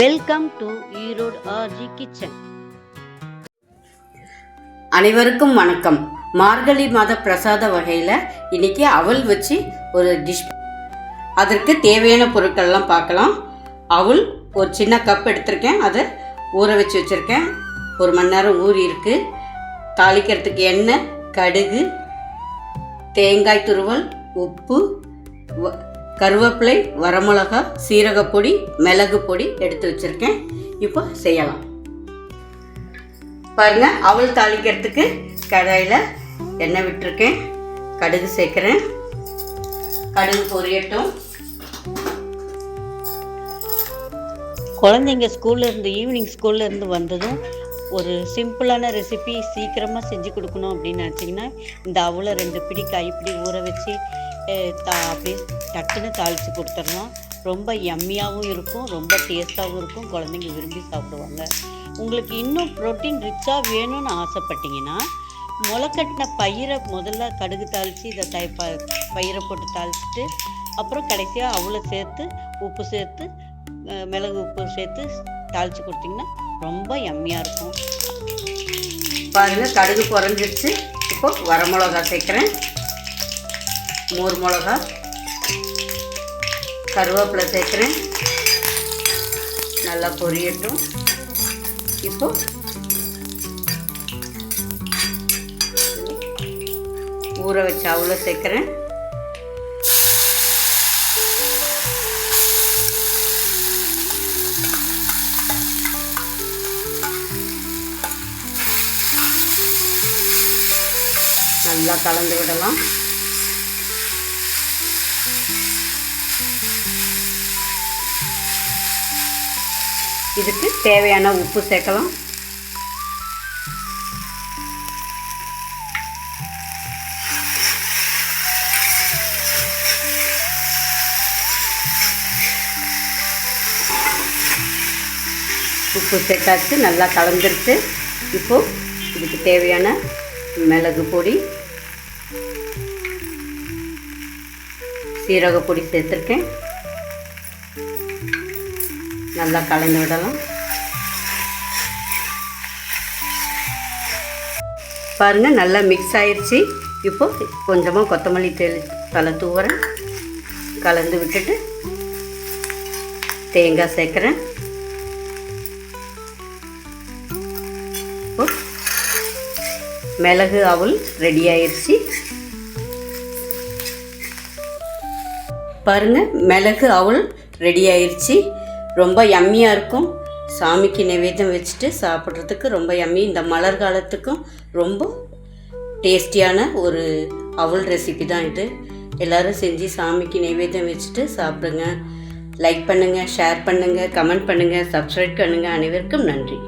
Welcome to Erode RG kitchen அனைவருக்கும் வணக்கம். மார்கழி மாத பிரசாத வகையில் இன்னைக்கு அவல் வச்சு ஒரு டிஷ் அதற்கு தேவையான பொருட்கள்லாம் பார்க்கலாம். அவல் ஒரு சின்ன கப் எடுத்திருக்கேன். அதை ஊற வச்சு வச்சுருக்கேன். ஒரு மணி நேரம் ஊறி இருக்கு. தாளிக்கிறதுக்கு எண்ணெய் கடுகு தேங்காய் துருவல் உப்பு கருவேப்பிலை வரமிளகா சீரகப்பொடி மிளகு பொடி எடுத்து வச்சுருக்கேன். இப்போ செய்யலாம். பாருங்கள் அவல் தாளிக்கிறதுக்கு கடாயில் எண்ணெய் விட்டுருக்கேன். கடுகு சேர்க்குறேன். கடுகு பொரியட்டும். குழந்தைங்க ஸ்கூல்ல இருந்து ஈவினிங் ஸ்கூல்ல இருந்து வந்ததும் ஒரு சிம்பிளான ரெசிபி சீக்கிரமாக செஞ்சு கொடுக்கணும் அப்படின்னு நினச்சிங்கன்னா இந்த அவளை ரெண்டு பிடி கைப்பிடி ஊற வச்சு தா அப்படியே டக்குன்னு தாளித்து கொடுத்துடணும். ரொம்ப எம்மியாகவும் இருக்கும் ரொம்ப டேஸ்ட்டாகவும் இருக்கும். குழந்தைங்க விரும்பி சாப்பிடுவாங்க. உங்களுக்கு இன்னும் ப்ரோட்டீன் ரிச்சாக வேணும்னு ஆசைப்பட்டீங்கன்னா முளைக்கட்டின பயிரை முதல்ல கடுகு தாளித்து இதை தை ப பயிரை போட்டு தாளிச்சிட்டு அப்புறம் கடைசியாக அவ்வளோ சேர்த்து உப்பு சேர்த்து மிளகு உப்பு சேர்த்து தாளித்து கொடுத்தீங்கன்னா ரொம்ப எம்மியாக இருக்கும். பாருங்கள் கடுகு குறைஞ்சிருச்சு. இப்போ வரமிளகா சேர்க்குறேன். மோர் மிளகா கருவேப்பிலை சேர்க்குறேன் நல்லா பொரியட்டும் இப்போ ஊற வச்ச அவ்வளோ சேர்க்குறேன் நல்லா கலந்து விடலாம் இதுக்கு தேவையான உப்பு சேர்க்கலாம். உப்பு சேர்த்தாச்சு நல்லா கலந்துருச்சு. இப்போது இதுக்கு தேவையான மிளகு பொடி சீரக பொடி சேர்த்துருக்கேன். நல்லா கலந்து விடலாம். பாருங்கள் நல்லா மிக்ஸ் ஆயிடுச்சு இப்போது கொஞ்சமாக கொத்தமல்லி தெளி தலை தூவுறேன். கலந்து விட்டுட்டு தேங்காய் சேர்க்குறேன். இப்போ மிளகு அவல் ரெடி ஆயிடுச்சு பாருங்க மிளகு அவல் ரெடி ஆயிடுச்சு ரொம்ப யம்மியாக இருக்கும். சாமிக்கு நைவேத்தியம் வச்சுட்டு சாப்பிட்றதுக்கு ரொம்ப யம்மி இந்த மலர் காலத்துக்கும் ரொம்ப டேஸ்டியான ஒரு அவல் ரெசிபி தான் இது. எல்லாரும் செஞ்சு சாமிக்கு நைவேத்தியம் வச்சுட்டு சாப்பிடுங்க. லைக் பண்ணுங்கள் ஷேர் பண்ணுங்கள் கமெண்ட் பண்ணுங்கள் சப்ஸ்கிரைப் பண்ணுங்கள் அனைவருக்கும் நன்றி.